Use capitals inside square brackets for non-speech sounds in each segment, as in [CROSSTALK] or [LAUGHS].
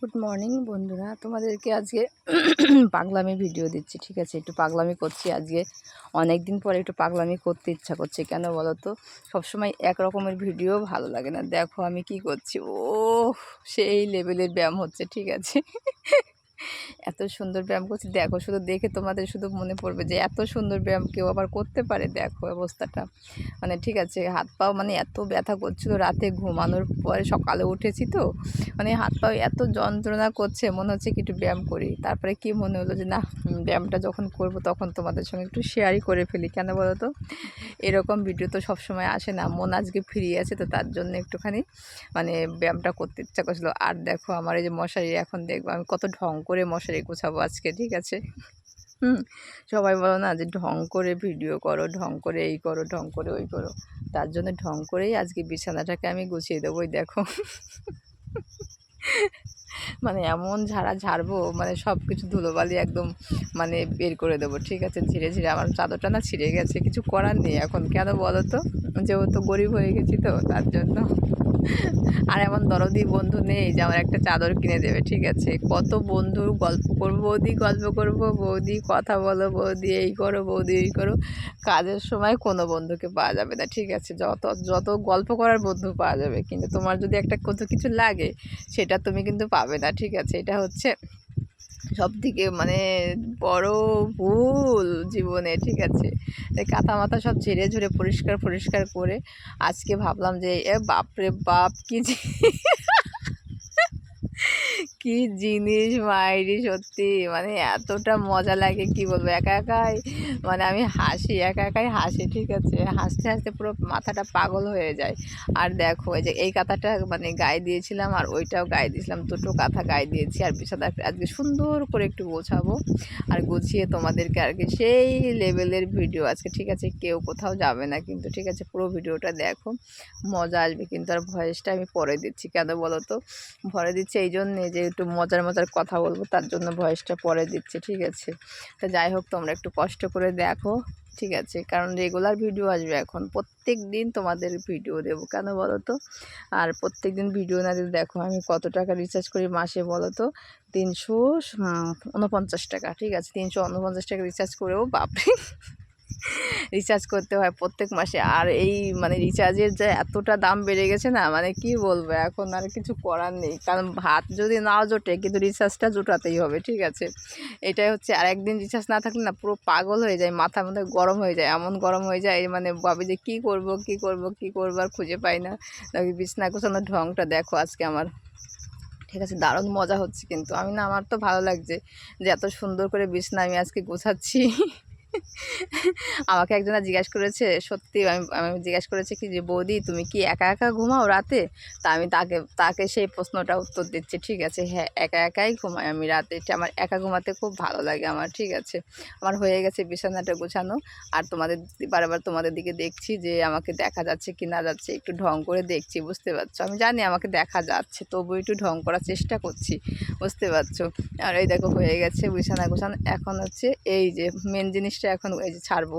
Good morning বন্ধুরা। তোমাদেরকে আজকে পাগলামি ভিডিও দিচ্ছি, ঠিক আছে? একটু পাগলামি করছি আজকে। অনেক দিন পরে একটু পাগলামি করতে ইচ্ছা করছে। কেন বলো তো সবসময় একরকমের ভিডিও ভালো লাগে না। দেখো আমি কি করছি। ও সেই লেভেলের ব্যায়াম হচ্ছে, ঠিক আছে? এত সুন্দর ব্যায়াম করছি। দেখো, শুধু দেখে তোমাদের শুধু মনে পড়বে যে এত সুন্দর ব্যায়াম কেউ আবার করতে পারে? দেখো অবস্থাটা। মানে ঠিক আছে, হাত পাও মানে এত ব্যথা করছিল রাতে ঘুমানোর পরে সকালে উঠেছি তো। মানে হাত পাও এত যন্ত্রণা করছে, মনে হচ্ছে কি একটু ব্যায়াম করি। তারপরে কি মনে হলো যে না ব্যায়ামটা যখন করব তখন তোমাদের সঙ্গে একটু শেয়ারই করে ফেলি। কেন বলো তো? এরকম ভিডিও তো সবসময় আসে না। মন আজকে ফিরিয়ে আছে তো তার জন্য একটুখানি মানে ব্যায়ামটা করতে ইচ্ছা করছিল। আর দেখো আমার এই যে মশারি, এখন দেখব আমি কত ঢং করে মশারি গোছাবো আজকে, ঠিক আছে? হুম, সবাই বলো না যে ঢং করে ভিডিও করো, ঢং করে এই করো, ঢং করে ওই করো। তার জন্য ঢং করেই আজকে বিছানাটাকে আমি গুছিয়ে দেবো দেখো। মানে এমন ঝাড়া ঝাড়বো মানে সব কিছু ধুলোবালি একদম মানে বের করে দেবো, ঠিক আছে? ধীরে ধীরে আমার চাদরটা না ছিঁড়ে গেছে, কিছু করার নেই এখন। কেন বলো তো? যেহেতু গরিব হয়ে গেছি তো, তার জন্য আর এমন দরদি বন্ধু নেই যে আমার একটা চাদর কিনে দেবে, ঠিক আছে? কত বন্ধু গল্প করব, বৌদি গল্প করব, বৌদি কথা বলো, বৌদি এই করো, বৌদি এই করো। কাজের সময় কোনো বন্ধুকে পাওয়া যাবে না, ঠিক আছে? যত যত গল্প করার বন্ধু পাওয়া যাবে, কিন্তু তোমার যদি একটা কত কিছু লাগে, সেটা তুমি কিন্তু পাবে না, ঠিক আছে? এটা হচ্ছে সব থেকে মানে বড় ভুল জীবনে, ঠিক আছে? কাঁথা মাথা সব ঝেড়ে ঝুড়ে পরিষ্কার পরিষ্কার করে আজকে ভাবলাম যে, এ বাপরে বাপ, কি কি জিনিস মাইরি সত্যি? মানে এতটা মজা লাগে, কি বলব? একা একাই মানে আমি হাসি, একা একাই হাসি, ঠিক আছে? হাসতে হাসতে পুরো মাথাটা পাগল হয়ে যায়। আর দেখো, এই যে এই কাঁথাটা মানে গায়ে দিয়েছিলাম আর ওইটাও গায়ে দিয়েছিলাম, দুটো কাঁথা গায়ে দিয়েছি আর বিছানা আজকে সুন্দর করে একটু গোছাবো আর গুছিয়ে তোমাদেরকে আর কি সেই লেভেলের ভিডিও আজকে, ঠিক আছে? কেউ কোথাও যাবে না কিন্তু, ঠিক আছে? পুরো ভিডিওটা দেখো, মজা আসবে কিন্তু। আর ভয়েসটা আমি পরে দিচ্ছি, কেন বলো তো? ভরে দিচ্ছি এই জন্যে যে একটু মজার মজার কথা বলব, তার জন্য ভয়েসটা পরে দিচ্ছি, ঠিক আছে? তা যাই হোক, তোমরা একটু কষ্ট করে দেখো, ঠিক আছে? কারণ রেগুলার ভিডিও আসবে এখন প্রত্যেক দিন তোমাদের ভিডিও দেবো, কেন বলো তো আর প্রত্যেক দিন ভিডিও না দিলে দেখো, আমি কত টাকা রিচার্জ করি মাসে বলো তো তিনশো উনপঞ্চাশ টাকা, ঠিক আছে? তিনশো উনপঞ্চাশ টাকা রিচার্জ করেও বাপরে! রিচার্জ করতে হয় প্রত্যেক মাসে। আর এই মানে রিচার্জের যে এতটা দাম বেড়ে গেছে না মানে কি বলব, এখন আর কিছু করার নেই। কারণ ভাত যদি নাও জোটে, কিন্তু রিচার্জটা জোটাতেই হবে, ঠিক আছে? এটাই হচ্ছে, আর একদিন রিচার্জ না থাকলে না পুরো পাগল হয়ে যায়, মাথার মধ্যে গরম হয়ে যায়, এমন গরম হয়ে যায় মানে ভাবি যে কী করব, কি করব, কি করব, আর খুঁজে পাই না। বিছনা গোছানোর ঢংটা দেখো আজকে আমার। ঠিক আছে, দারুণ মজা হচ্ছে কিন্তু। আমি না, আমার তো ভালো লাগছে যে এত সুন্দর করে বিছনা আমি আজকে গোছাচ্ছি। আমাকে একজনা জিজ্ঞাসা করেছে, সত্যি আমি আমি জিজ্ঞেস করেছি কি যে, বৌদি তুমি কি একা একা ঘুমাও রাতে? তা আমি তাকে তাকে সেই প্রশ্নটা উত্তর দিচ্ছি, ঠিক আছে হ্যাঁ একা একাই ঘুমাই আমি রাতে। আমার একা ঘুমাতে খুব ভালো লাগে আমার, ঠিক আছে। আমার হয়ে গেছে বিছানাটা গোছানো। আর তোমাদের, বারবার তোমাদের দিকে দেখছি যে, আমাকে দেখা যাচ্ছে কি না যাচ্ছে, একটু ঢং করে দেখছি, বুঝতে পারছ? আমি জানি আমাকে দেখা যাচ্ছে তবু একটু ঢং করার চেষ্টা করছি, বুঝতে পারছ? আর এই দেখো হয়ে গেছে বিছানা গোছানো। এখন হচ্ছে এই যে মেন জিনিসটা এখন এই যে ছাড়বো।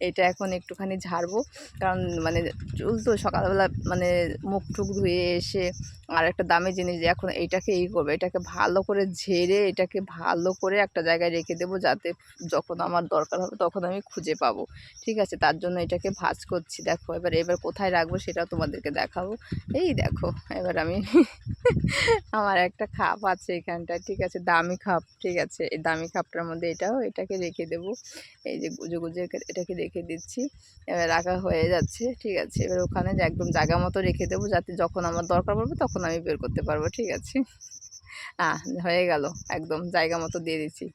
এটা এখন একটুখানি ঝাড়বো। কারণ মানে চুল তো সকালবেলা মানে মুখ টুক ধুয়ে এসে আর একটা দামি জিনিস এখন এইটাকে এই করব, এটাকে ভালো করে ঝেড়ে এটাকে ভালো করে একটা জায়গায় রেখে দেবো যাতে যখন আমার দরকার হবে তখন আমি খুঁজে পাবো। ঠিক আছে, তার জন্য এটাকে ভাজ করছি। দেখো, এবার এবার কোথায় রাখব সেটাও তোমাদেরকে দেখাবো। এই দেখো, এবার আমি [LAUGHS] আমার একটা খাপ আছে এখানটায়, ঠিক আছে, দামি খাপ, ঠিক আছে, এই দামি খাপটার মধ্যে এটাও এটাকে রেখে দেবো। এই যে গুজে গুজে এটাকে রেখে দিচ্ছি। এবার রাখা হয়ে যাচ্ছে, ঠিক আছে? এবার ওখানে একদম জায়গা মতো রেখে দেবো যাতে যখন আমার দরকার পড়বে তখন আমি বের করতে পারব, ঠিক আছে? হ্যাঁ হয়ে গেল, একদম জায়গা মতো দিয়ে দিচ্ছি।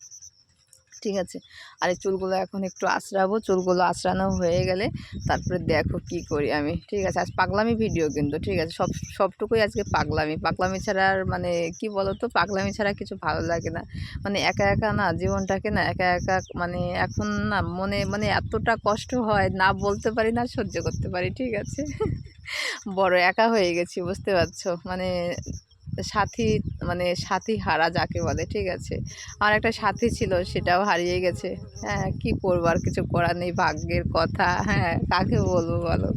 ঠিক আছে। আর এই চুলগুলো এখন একটু আঁচড়াবো, চুলগুলো আঁচড়ানো হয়ে গেলে তারপরে দেখো কি করি আমি, ঠিক আছে? আজ পাগলামি ভিডিও কিন্তু, ঠিক আছে? সব, সবটুকুই আজকে পাগলামি। পাগলামি ছাড়া আর মানে কি বলো তো পাগলামি ছাড়া কিছু ভালো লাগে না। মানে একা একা না, জীবনটাকে না একা একা মানে এখন না মনে মানে এতটা কষ্ট হয়, না বলতে পারি, না সহ্য করতে পারি, ঠিক আছে? বড় একা হয়ে গেছি, বুঝতে পারছ? মানে সাথী মানে সাথী হারা যাকে বলে, ঠিক আছে? আমার একটা সাথী ছিল, সেটাও হারিয়ে গেছে। হ্যাঁ কি করব? আর কিছু করার নেই, ভাগ্যের কথা। হ্যাঁ কাকে বলব বলো?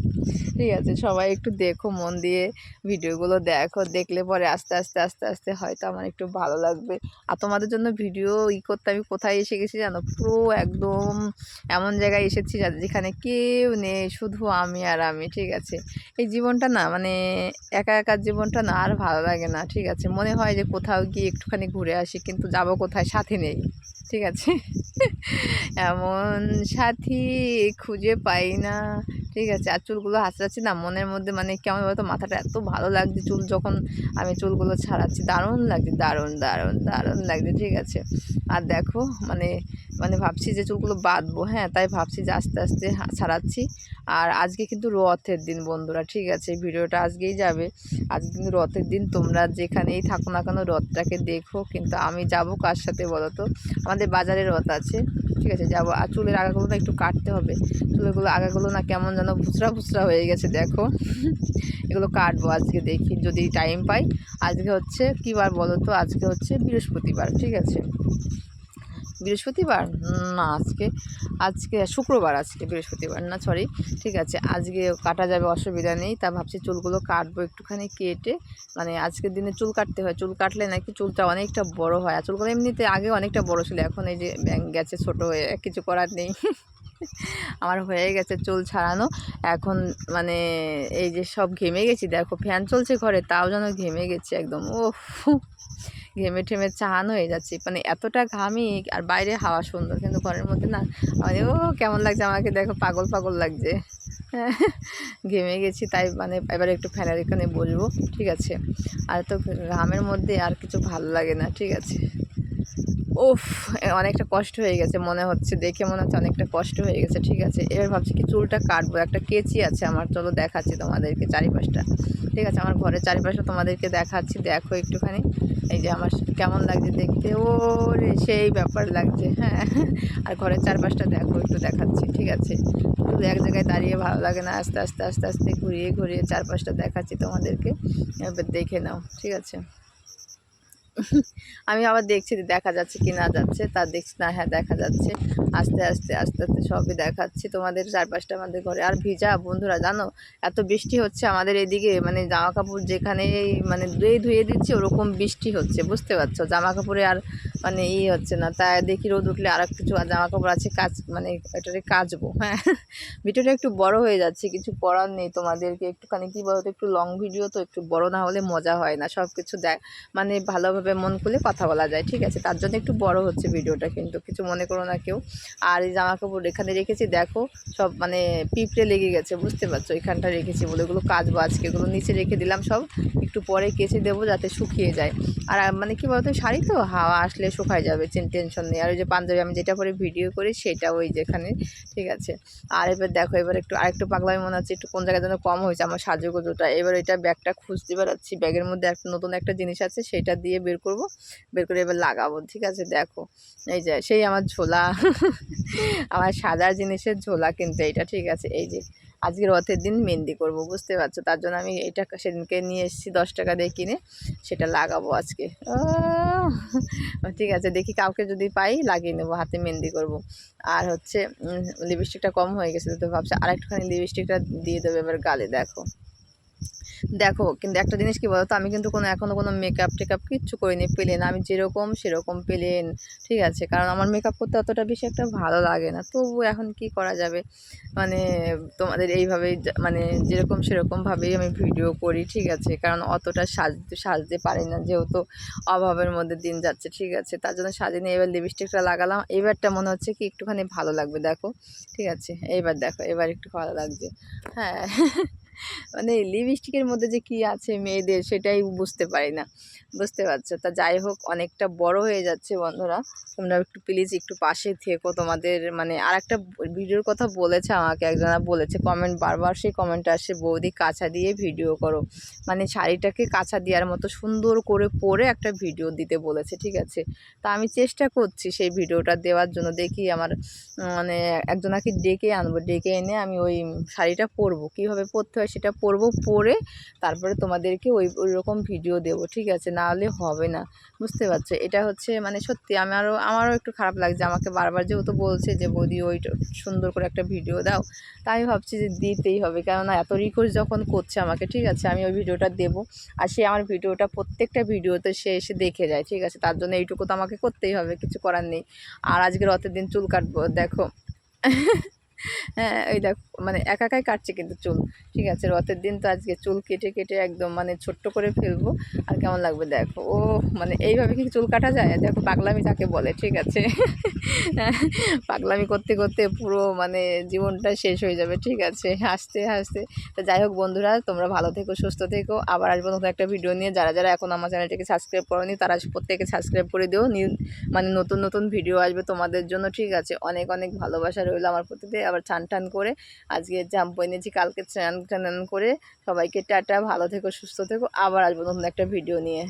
ঠিক আছে, সবাই একটু দেখো মন দিয়ে ভিডিওগুলো দেখো। দেখলে পরে আস্তে আস্তে আস্তে আস্তে হয়তো আমার একটু ভালো লাগবে। আর তোমাদের জন্য ভিডিও ই করতে আমি কোথায় এসে গেছি জানো? পুরো একদম এমন জায়গায় এসেছি যেখানে কেউ নেই, শুধু আমি আর আমি, ঠিক আছে? এই জীবনটা না মানে একা একা জীবনটা না আর ভালো লাগে না। ঠিক আছে। মনে হয় যে কোথাও গিয়ে একটুখানি ঘুরে আসি, কিন্তু যাব কোথায় সাথে নেই, ঠিক আছে? [LAUGHS] এমন সাথী খুঁজে পাই না। ঠিক আছে। আর চুলগুলো হাসড়াচ্ছি না, মনের মধ্যে মানে কেমন বলতো, মাথাটা এত ভালো লাগছে চুল যখন আমি চুলগুলো ছাড়াচ্ছি, দারুণ লাগছে, দারুণ দারুণ দারুণ লাগছে, ঠিক আছে। আর দেখো মানে মানে ভাবছি যে চুলগুলো বাঁধবো হ্যাঁ তাই ভাবছি যে আস্তে আস্তে ছাড়াচ্ছি। আর আজকে কিন্তু রথের দিন বন্ধুরা, ঠিক আছে ভিডিওটা আজকেই যাবে। আজকে কিন্তু রথের দিন, তোমরা যেখানেই থাকো না কেন রথটাকে দেখো, কিন্তু আমি যাব কার সাথে বলো তো আমাদের বাজারে রথ আছে। ঠিক আছে, যাব। আর চুলের আগাগুলো না একটু কাটতে হবে। চুলেরগুলো আগাগুলো না কেমন যেন ভুসরা ভুসরা হয়ে গেছে, দেখো। [LAUGHS] এগুলো কাটবো আজকে দেখি, যদি টাইম পাই। আজকে হচ্ছে, কী বার বলো তো আজকে হচ্ছে বৃহস্পতিবার, ঠিক আছে? বৃহস্পতিবার? না, আজকে আজকে শুক্রবার আজকে বৃহস্পতিবার, না সরি ঠিক আছে, আজকে কাটা যাবে, অসুবিধা নেই, তা ভাবছি চুলগুলো কাটবো একটুখানি কেটে মানে আজকের দিনে চুল কাটতে হয়, চুল কাটলে নাকি চুলটা অনেকটা বড় হয়, আর চুলগুলো এমনিতে আগে অনেকটা বড় ছিল, এখন এই যে ব্যাং গেছে ছোট হয়ে, কিছু করার নেই, [LAUGHS] আমার হয়ে গেছে চুল ছাড়ানো, এখন মানে এই যে সব ঘেমে গেছি, দেখো ফ্যান চলছে ঘরে, তাও যেন ঘেমে গেছি একদম ও ঘেমে ঠেমে চাহান হয়ে যাচ্ছি। মানে এতটা ঘামি আর বাইরে হাওয়া সুন্দর কিন্তু ঘরের মধ্যে না মানে ও কেমন লাগছে আমাকে? দেখো পাগল পাগল লাগছে। হ্যাঁ, ঘেমে গেছি তাই মানে এবার একটু ফ্যানের এখানে বসবো ঠিক আছে। আর তো ঘামের মধ্যে আর কিছু ভালো লাগে না ঠিক আছে। এ অনেকটা কষ্ট হয়ে গেছে মনে হচ্ছে দেখে মনে হচ্ছে অনেকটা কষ্ট হয়ে গেছে ঠিক আছে। এবার ভাবছি কি চুলটা কাটবো একটা কেচি আছে আমার চলো দেখাচ্ছি তোমাদেরকে চারিপাশটা। ঠিক আছে আমার ঘরের চারিপাশে তোমাদেরকে দেখাচ্ছি দেখো একটুখানি। এই যে আমার কেমন লাগছে দেখতে? ও রে সেই ব্যাপার লাগছে হ্যাঁ। আর ঘরের চারপাশটা দেখো, একটু দেখাচ্ছি, ঠিক আছে? শুধু এক জায়গায় দাঁড়িয়ে ভালো লাগে না, আস্তে আস্তে আস্তে আস্তে ঘুরিয়ে ঘুরিয়ে চারপাশটা দেখাচ্ছি তোমাদেরকে। এবার দেখে নাও, ঠিক আছে? আমি আবার দেখছি দেখা যাচ্ছে কি না যাচ্ছে, তা দেখছি না হ্যাঁ দেখা যাচ্ছে। আস্তে আস্তে আস্তে আস্তে সবই দেখাচ্ছি তোমাদের চারপাশটা আমাদের ঘরে। আর ভিজা, বন্ধুরা, জানো, এত বৃষ্টি হচ্ছে আমাদের এদিকে মানে জামা কাপড় যেখানে মানে ধুয়ে ধুয়ে দিচ্ছি, ওরকম বৃষ্টি হচ্ছে, বুঝতে পারছ? জামা কাপড়ে আর মানে ই হচ্ছে না। তাই দেখি রোদ উঠলে আর কিছু জামা কাপড় আছে কাজ মানে এটারে কাচবো হ্যাঁ। ভিডিওটা একটু বড় হয়ে যাচ্ছে, কিছু করার নেই তোমাদেরকে। একটুখানি কী বলতো, একটু লং ভিডিও তো, একটু বড় না হলে মজা হয় না। সব কিছু দেখ মানে ভালোভাবে মন খুলে কথা বলা যায়, ঠিক আছে? তার জন্য একটু বড় হচ্ছে ভিডিওটা কিন্তু, কিছু মনে করো না কেউ। আর এই জামা কাপড় এখানে রেখেছি, দেখো, সব মানে পিঁপড়ে লেগে গেছে, বুঝতে পারছ? এখানটা রেখেছি বলে এগুলো কাচবো আজকে এগুলো নিচে রেখে দিলাম সব, একটু পরে কেচে দেবো যাতে শুকিয়ে যায়। আর মানে কি বলতো, শাড়ি তো হাওয়া আসলে শুকায় যাবে টেনশন নেই। আর ওই যে পাঞ্জাবি, আমি যেটা পরে ভিডিও করি সেটা ওই যেখানে, ঠিক আছে? আর এবার দেখো, এবার একটু, আরেকটু পাগলামি মনে হচ্ছে, একটু কোন জায়গায় যেন কম হয়েছে আমার সাজুগুজোটা। এবার এটা ব্যাগটা খুঁজতে বেড়াচ্ছি ব্যাগের মধ্যে একটা নতুন একটা জিনিস আছে, সেটা দিয়ে বের করব। বের করে এবার লাগাবো, ঠিক আছে? দেখো, এই যে, সেই আমার ঝোলা। আমার সাদা জিনিসের ঝোলা কিন্তু এইটা, ঠিক আছে? এই যে, আজকে রথের দিন মেহেন্দি করব, বুঝতে পারছ? তার জন্য আমি এটা সেদিনকে নিয়ে এসেছি, দশ টাকা দিয়ে কিনে। সেটা লাগাবো আজকে! ঠিক আছে, দেখি কাউকে যদি পাই, লাগিয়ে নেব, হাতে মেহেন্দি করব। আর হচ্ছে লিপস্টিকটা কম হয়ে গেছে, তো ভাবছি আর একটুখানি লিপস্টিকটা দিয়ে দেবে, এবার গালে, দেখো। দেখো, কিন্তু একটা জিনিস কি বলতো? আমি কিন্তু কোনো এখনও কোনো মেকআপ টেকআপ কিচ্ছু করিনি প্লেন আমি যেরকম সেরকম প্লেন ঠিক আছে? কারণ আমার মেকআপ করতে অতটা বেশি একটা ভালো লাগে না। তবু এখন কি করা যাবে? মানে তোমাদের এইভাবেই মানে যেরকম সেরকমভাবেই আমি ভিডিও করি, ঠিক আছে? কারণ অতটা সাজতে সাজতে পারি না, যেহেতু অভাবের মধ্যে দিন যাচ্ছে, ঠিক আছে? তার জন্য সাজিয়ে নিয়ে এবার লিপস্টিকটা লাগালাম। এবারটা মনে হচ্ছে কি একটুখানি ভালো লাগবে, দেখো, ঠিক আছে? এইবার দেখো, এবার একটু ভালো লাগছে। হ্যাঁ। [LAUGHS] মানে লিপস্টিকের মধ্যে যে কি আছে মেয়েদের সেটাই বুঝতে পারি না। বুঝতে পারছ? তা যাই হোক, অনেকটা বড় হয়ে যাচ্ছে বন্ধুরা। তোমরা একটু প্লিজ একটু পাশে থেকো। তোমাদের মানে আর একটা ভিডিওর কথা বলেছে আমাকে একজনা বলেছে কমেন্ট বারবার সেই কমেন্ট আসে, বৌদি কাঁচা দিয়ে ভিডিও করো। মানে শাড়িটাকে কাঁচা দেওয়ার মতো সুন্দর করে পরে একটা ভিডিও দিতে বলেছে, ঠিক আছে? তা আমি চেষ্টা করছি সেই ভিডিওটা দেওয়ার জন্য। দেখি আমার মানে একজনাকে ডেকে আনব। ডেকে এনে আমি ওই শাড়িটা পরবো। কীভাবে পরতে হয় সেটা পরবো, পরে তারপরে তোমাদেরকে ওই ওই রকম ভিডিও দেবো, ঠিক আছে? না হলে হবে না, বুঝতে পারছ? এটা হচ্ছে মানে সত্যি আমারও আমারও একটু খারাপ লাগছে। আমাকে বারবার যেহেতু বলছে যে, বৌদি, ওই সুন্দর করে একটা ভিডিও দাও। তাই ভাবছি যে, দিতেই হবে। কেননা এত রিকোয়েস্ট যখন করছে আমাকে, ঠিক আছে? আমি ওই ভিডিওটা দেবো। আর সে আমার ভিডিওটা প্রত্যেকটা ভিডিওতে সে এসে দেখে যায়, ঠিক আছে? তার জন্য এইটুকু তো আমাকে করতেই হবে, কিছু করার নেই। আর আজকে রথের দিন চুল কাটবো, দেখো। [LAUGHS] হ্যাঁ ওই দেখো মানে একা একাই কাটছে কিন্তু চুল, ঠিক আছে? রথের দিন তো আজকে চুল কেটে কেটে একদম মানে ছোট্ট করে ফেলব। আর কেমন লাগবে দেখো? ও মানে এইভাবে কি চুল কাটা যায়? দেখো, পাগলামি যাকে বলে, ঠিক আছে? পাগলামি করতে করতে পুরো মানে জীবনটা শেষ হয়ে যাবে, ঠিক আছে? হাসতে হাসতে। তো যাই হোক বন্ধুরা, তোমরা ভালো থেকো, সুস্থ থেকো। আবার আসব নতুন একটা ভিডিও নিয়ে। যারা যারা এখন আমার চ্যানেলটাকে সাবস্ক্রাইব করনি, তারা প্রত্যেকে সাবস্ক্রাইব করে দিও। মানে নতুন নতুন ভিডিও আসবে তোমাদের জন্য, ঠিক আছে? অনেক অনেক ভালোবাসা রইল আমার প্রতিতে আবার চান টান করে আজকে জাম্প এনেছি, কালকে স্নান টান করে সবাইকে টাটা, ভালো থেকো, সুস্থ থেকো, আবার আসব নতুন একটা ভিডিও নিয়ে।